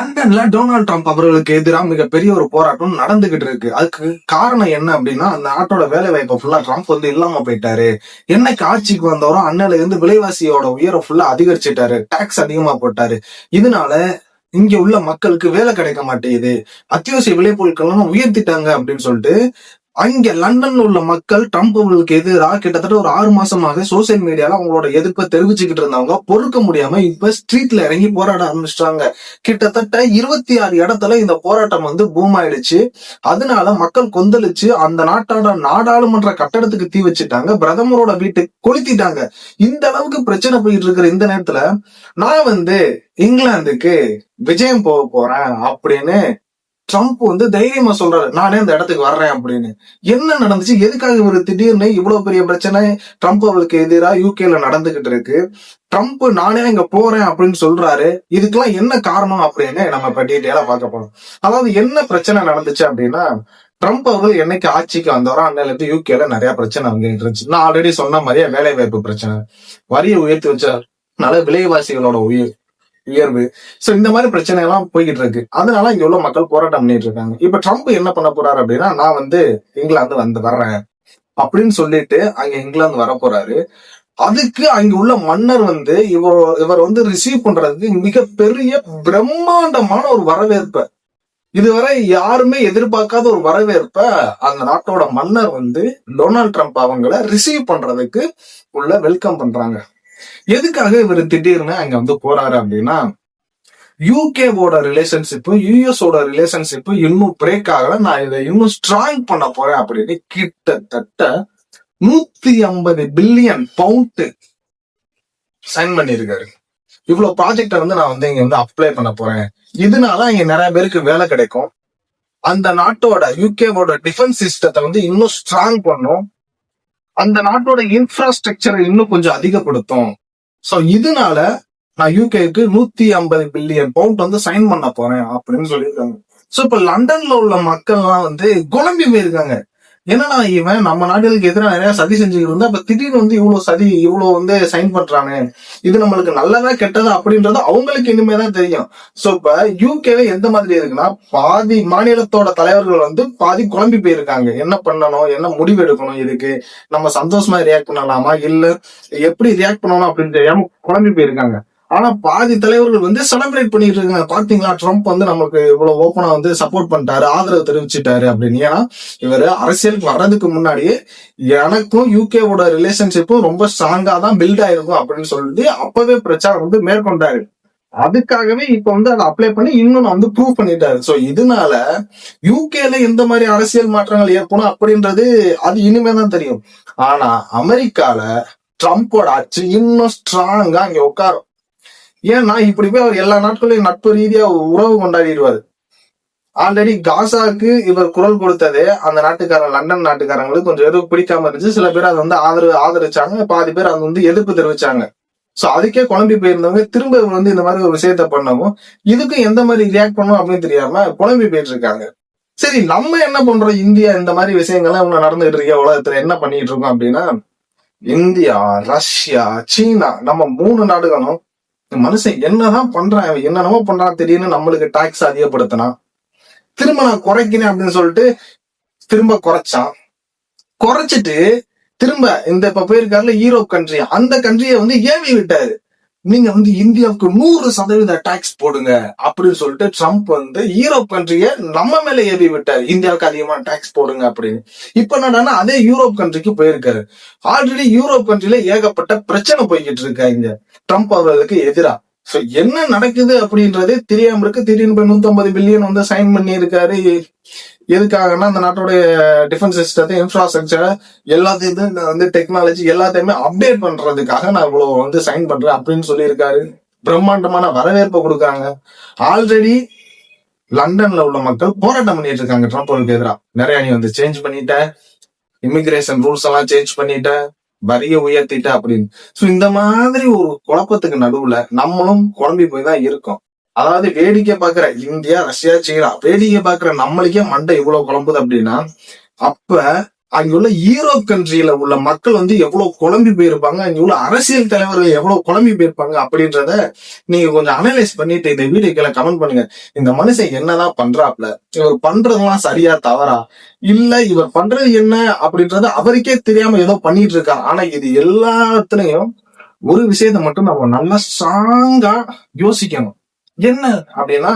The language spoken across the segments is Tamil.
லண்டன்ல டொனால்ட் ட்ரம்ப் அவர்களுக்கு எதிராக மிகப்பெரிய ஒரு போராட்டம் நடந்துகிட்டு இருக்கு. அதுக்கு காரணம் என்ன அப்படின்னா அந்த நாட்டோட வேலை வாய்ப்பை ஃபுல்லா ட்ரம்ப் வந்து இல்லாம போயிட்டாரு. என்னைக்கு ஆட்சிக்கு வந்தவரும் அண்ணல இருந்து விலைவாசியோட உயரம் ஃபுல்லா அதிகரிச்சிட்டாரு. டாக்ஸ் அதிகமா போட்டாரு. இதனால இங்க உள்ள மக்களுக்கு வேலை கிடைக்க மாட்டேங்குது. அத்தியாவசிய விளைபொருட்கள் உயர்த்திட்டாங்க அப்படின்னு சொல்லிட்டு அங்க லண்டன்ல உள்ள மக்கள் ட்ரம்ப் அவர்களுக்கு எதிராக கிட்டத்தட்ட ஒரு ஆறு மாசமாக சோசியல் மீடியால அவங்களோட எதிர்ப்பை தெரிவிச்சுக்கிட்டு இருந்தவங்க பொறுக்க முடியாம இப்ப ஸ்ட்ரீட்ல இறங்கி போராட ஆரம்பிச்சிட்டாங்க. கிட்டத்தட்ட இருபத்தி ஆறு இடத்துல இந்த போராட்டம் வந்து பூம் ஆயிடுச்சு. அதனால மக்கள் கொந்தளிச்சு அந்த நாட்டோட நாடாளுமன்ற கட்டடத்துக்கு தீ வச்சுட்டாங்க. பிரதமரோட வீட்டுக்கு கொளுத்திட்டாங்க. இந்த அளவுக்கு பிரச்சனை போயிட்டு இருக்கிற இந்த நேரத்துல நான் வந்து இங்கிலாந்துக்கு விஜயம் போக போறேன் அப்படின்னு ட்ரம்ப் வந்து தைரியமா சொல்றாரு நானே இந்த இடத்துக்கு வர்றேன் அப்படின்னு. என்ன நடந்துச்சு? எதுக்காக இவர் திடீர்னு இவ்வளவு பெரிய பிரச்சனை? ட்ரம்ப் அவருக்கு எதிராக யூகேல நடந்துகிட்டு இருக்கு. ட்ரம்ப் நானே இங்க போறேன் அப்படின்னு சொல்றாரு. இதுக்கெல்லாம் என்ன காரணம் அப்படின்னு நம்ம இப்ப டீட்டெயிலா பார்க்க போறோம். அதாவது என்ன பிரச்சனை நடந்துச்சு அப்படின்னா ட்ரம்ப் அவர்கள் என்னைக்கு ஆட்சிக்கு வந்தாரோ அன்னையில யூகேல நிறைய பிரச்சனை வந்துட்டு இருந்துச்சு. நான் ஆல்ரெடி சொன்ன மாதிரியே வேலை வாய்ப்பு பிரச்சனை. வரியை உயர்த்தி வச்சதுனால விலைவாசிகளோட உயிர். உயர்வு. சோ இந்த மாதிரி பிரச்சனை எல்லாம் போய்கிட்டு இருக்கு அதனால இங்க உள்ள மக்கள் போராட்டம் பண்ணிட்டு இருக்காங்க. இப்ப ட்ரம்ப் என்ன பண்ண போறாரு அப்படின்னா நான் வந்து இங்கிலாந்து வந்து வர்றேன் அப்படின்னு சொல்லிட்டு அங்க இங்கிலாந்து வர போறாரு. அதுக்கு அங்க உள்ள மன்னர் வந்து இவர் இவர் வந்து ரிசீவ் பண்றதுக்கு மிகப்பெரிய பிரம்மாண்டமான ஒரு வரவேற்பை. இதுவரை யாருமே எதிர்பார்க்காத ஒரு வரவேற்ப அந்த நாட்டோட மன்னர் வந்து டொனால்ட் ட்ரம்ப் அவங்கள ரிசீவ் பண்றதுக்கு உள்ள வெல்கம் பண்றாங்க. எதுக்காக இவர் திடீர்னு அங்க வந்து போறாரு அப்படின்னா யூகேவோட ரிலேஷன்ஷிப்பும் யூஎஸோட ரிலேஷன்ஷிப்பும் இன்னும் பிரேக் ஆகல. நான் இதை இன்னும் ஸ்ட்ராங் பண்ண போறேன் அப்படின்னு கிட்டத்தட்ட நூத்தி ஐம்பது பில்லியன் பவுண்ட் சைன் பண்ணிருக்காரு இவ்வளவு ப்ராஜெக்ட வந்து நான் வந்து இங்க வந்து அப்ளை பண்ண போறேன். இதனால இங்க நிறைய பேருக்கு வேலை கிடைக்கும். அந்த நாட்டோட யூகேவோட டிஃபென்ஸ் சிஸ்டத்தை வந்து இன்னும் ஸ்ட்ராங் பண்ணும். அந்த நாட்டோட இன்ஃப்ராஸ்ட்ரக்சரை இன்னும் கொஞ்சம் அதிகப்படுத்தும். சோ இதனால நான் யூகேக்கு நூத்தி ஐம்பது பில்லியன் பவுண்ட் வந்து சைன் பண்ண போறேன் அப்படின்னு சொல்லியிருக்காங்க. சோ இப்ப லண்டன்ல உள்ள மக்கள்லாம் வந்து குழம்பி போயிருக்காங்க. என்னன்னா இவன் நம்ம நாடுகளுக்கு எதிராக நிறைய சதி செஞ்சுக்கிட்டு வந்து அப்ப திடீர்னு வந்து இவ்வளவு சதி இவ்வளவு வந்து சைன் பண்றானு? இது நம்மளுக்கு நல்லதா கெட்டதா அப்படின்றது அவங்களுக்கு இனிமே தான் தெரியும். சோ இப்ப யூகேல எந்த மாதிரி இருக்குன்னா பாதி மாநிலத்தோட தலைவர்கள் வந்து பாதி குழம்பி போயிருக்காங்க. என்ன பண்ணணும் என்ன முடிவு எடுக்கணும் இதுக்கு? நம்ம சந்தோஷமா ரியாக்ட் பண்ணலாமா? இல்ல எப்படி ரியாக்ட் பண்ணணும் அப்படின்னு தெரியாம குழம்பி போயிருக்காங்க. ஆனா பாதி தலைவர்கள் வந்து செலிப்ரேட் பண்ணிட்டு இருக்காங்க. பாத்தீங்களா? ட்ரம்ப் வந்து நமக்கு இவ்வளவு ஓப்பனா வந்து சப்போர்ட் பண்ணிட்டாரு ஆதரவு தெரிவிச்சிட்டாரு அப்படின்னு. ஏன்னா இவர் அரசியலுக்கு வர்றதுக்கு முன்னாடியே எனக்கும் யூகேவோட ரிலேஷன்ஷிப்பும் ரொம்ப ஸ்ட்ராங்கா தான் பில்ட் ஆயிருக்கும் அப்படின்னு சொல்லிட்டு அப்பவே பிரச்சாரம் வந்து மேற்கொண்டாரு. அதுக்காகவே இப்ப வந்து அதை அப்ளை பண்ணி இன்னும் வந்து ப்ரூவ் பண்ணிட்டாரு. சோ இதனால யூகேல எந்த மாதிரி அரசியல் மாற்றங்கள் ஏற்படும் அப்படின்றது அது இனிமே தான் தெரியும். ஆனா அமெரிக்கால ட்ரம்ப்போட ஆட்சி இன்னும் ஸ்ட்ராங்கா இங்க உட்காரும். ஏன்னா இப்படி போய் அவர் எல்லா நாட்களையும் நட்பு ரீதியா உறவு கொண்டாடிடுவாரு? ஆல்ரெடி காசாக்கு இவர் குரல் கொடுத்ததே அந்த நாட்டுக்காரன் லண்டன் நாட்டுக்காரங்களுக்கு கொஞ்சம் எதுவும் பிடிக்காம இருந்துச்சு. சில பேர் அதை வந்து ஆதரவு ஆதரிச்சாங்க. பாதி பேர் அது வந்து எதிர்ப்பு தெரிவிச்சாங்க. சோ அதுக்கே குழம்பி போயிருந்தவங்க திரும்ப இவர் வந்து இந்த மாதிரி ஒரு விஷயத்த பண்ணவும் இதுக்கும் எந்த மாதிரி ரியாக்ட் பண்ணும் அப்படின்னு தெரியாம குழம்பி போயிட்டு இருக்காங்க சரி நம்ம என்ன பண்றோம்? இந்தியா இந்த மாதிரி விஷயங்கள்லாம் இவங்க நடந்துகிட்டு இருக்க. உலகத்துல என்ன பண்ணிட்டு இருக்கோம் அப்படின்னா இந்தியா ரஷ்யா சீனா நம்ம மூணு நாடுகளும் மனுஷன் என்னதான் பண்றான் இவன் என்னென்னமோ பண்றான் திடீர்னு நம்மளுக்கு டாக்ஸ் அதிகப்படுத்தினான் திரும்ப நான் குறைக்கிறேன் அப்படின்னு சொல்லிட்டு திரும்ப குறைச்சான். குறைச்சிட்டு திரும்ப இந்த இப்ப போயிருக்காருல யூரோப் கண்ட்ரி அந்த கண்ட்ரியை வந்து ஏவி விட்டாரு. நீங்க வந்து இந்தியாவுக்கு நூறு சதவீத டாக்ஸ் போடுங்க அப்படின்னு சொல்லிட்டு ட்ரம்ப் வந்து யூரோப் கண்ட்ரிய நம்ம மேல ஏவி விட்டார். இந்தியாவுக்கு அதிகமான டாக்ஸ் போடுங்க அப்படின்னு. இப்ப என்னடான்னா அதே யூரோப் கண்ட்ரிக்கு போயிருக்காரு. ஆல்ரெடி யூரோப் கண்ட்ரில ஏகப்பட்ட பிரச்சனை போய்கிட்டு இருக்காங்க ட்ரம்ப் அவர்களுக்கு எதிரா. சோ என்ன நடக்குது அப்படின்றதே தெரியாம இருக்கு. திடீர்னு போய் நூத்தி ஐம்பது பில்லியன் வந்து சைன் பண்ணி இருக்காரு எதுக்காகன்னா அந்த நாட்டோடைய டிஃபென்ஸ் சிஸ்டத்தை இன்ஃப்ராஸ்ட்ரக்சர் எல்லாத்தையும் வந்து டெக்னாலஜி எல்லாத்தையுமே அப்டேட் பண்றதுக்காக நான் இவ்வளவு வந்து சைன் பண்றேன் அப்படின்னு சொல்லியிருக்காரு. பிரம்மாண்டமான வரவேற்பை கொடுக்காங்க ஆல்ரெடி லண்டன்ல உள்ள மக்கள் போராட்டம் பண்ணிட்டு இருக்காங்க. ட்ரம்ப்க்கு எதிராக நிறைய நீ வந்து சேஞ்ச் பண்ணிட்ட. இமிகிரேஷன் ரூல்ஸ் எல்லாம் சேஞ்ச் பண்ணிட்ட. வரிய உயர்த்திட்ட அப்படின்னு. ஸோ இந்த மாதிரி ஒரு குழப்பத்துக்கு நடுவுல நம்மளும் குழம்பி போய் தான் இருக்கோம். அதாவது வேடிக்கை பாக்குற இந்தியா ரஷ்யா சீனா. வேடிக்கை பாக்குற நம்மளுக்கே மண்டை இவ்வளவு குழம்புது அப்படின்னா அப்ப அங்க உள்ள ஈரோப் கண்ட்ரியில உள்ள மக்கள் வந்து எவ்வளவு குழம்பி போயிருப்பாங்க அங்க உள்ள அரசியல் தலைவர்கள் எவ்வளவு குழம்பி போயிருப்பாங்க அப்படின்றத நீங்க கொஞ்சம் அனலைஸ் பண்ணிட்டு இந்த வீடியோக்களை கமெண்ட் பண்ணுங்க. இந்த மனுஷன் என்னதான் பண்றாப்ல இவர் பண்றதெல்லாம் சரியா தவறா? இல்ல இவர் பண்றது என்ன அப்படின்றது அவருக்கே தெரியாம ஏதோ பண்ணிட்டு இருக்காரு. ஆனா இது எல்லாத்துலயும் ஒரு விஷயத்த மட்டும் நம்ம நல்லா ஸ்ட்ராங்கா யோசிக்கணும். என்ன அப்படின்னா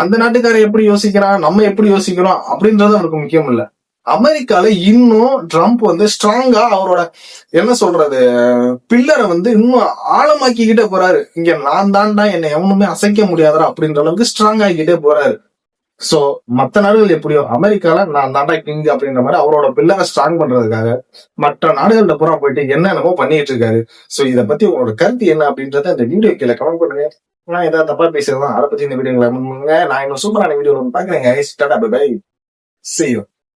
அந்த நாட்டுக்காரர் எப்படி யோசிக்கிறான் நம்ம எப்படி யோசிக்கிறோம் அப்படின்றது அவருக்கு முக்கியம் இல்ல. அமெரிக்கால இன்னும் ட்ரம்ப் வந்து ஸ்ட்ராங்கா அவரோட என்ன சொல்றது பில்லரை வந்து இன்னும் ஆழமாக்கிக்கிட்டே போறாரு. இங்க நான் தான்டா என்னை எவனுமே அசைக்க முடியாதரா அப்படின்ற அளவுக்கு ஸ்ட்ராங் ஆகிக்கிட்டே போறாரு. சோ மத்த நாடுகள் எப்படியோ அமெரிக்கால நான் தாண்டா கிங் அப்படின்ற மாதிரி அவரோட பில்லரை ஸ்ட்ராங் பண்றதுக்காக மற்ற நாடுகள்ல பூரா போயிட்டு என்னென்னமோ பண்ணிட்டு இருக்காரு. சோ இத பத்தி உங்களோட கருத்து என்ன அப்படின்றத இந்த வீடியோ கீழே கமெண்ட் பண்ணுங்க. நான் ஏதாவது தப்பா பேசுறதா அதை பத்தி இந்த வீடியோ நான் இன்னும் சூப்பரான வீடியோ ஒன்று பாக்குறேன் பை செய்யும்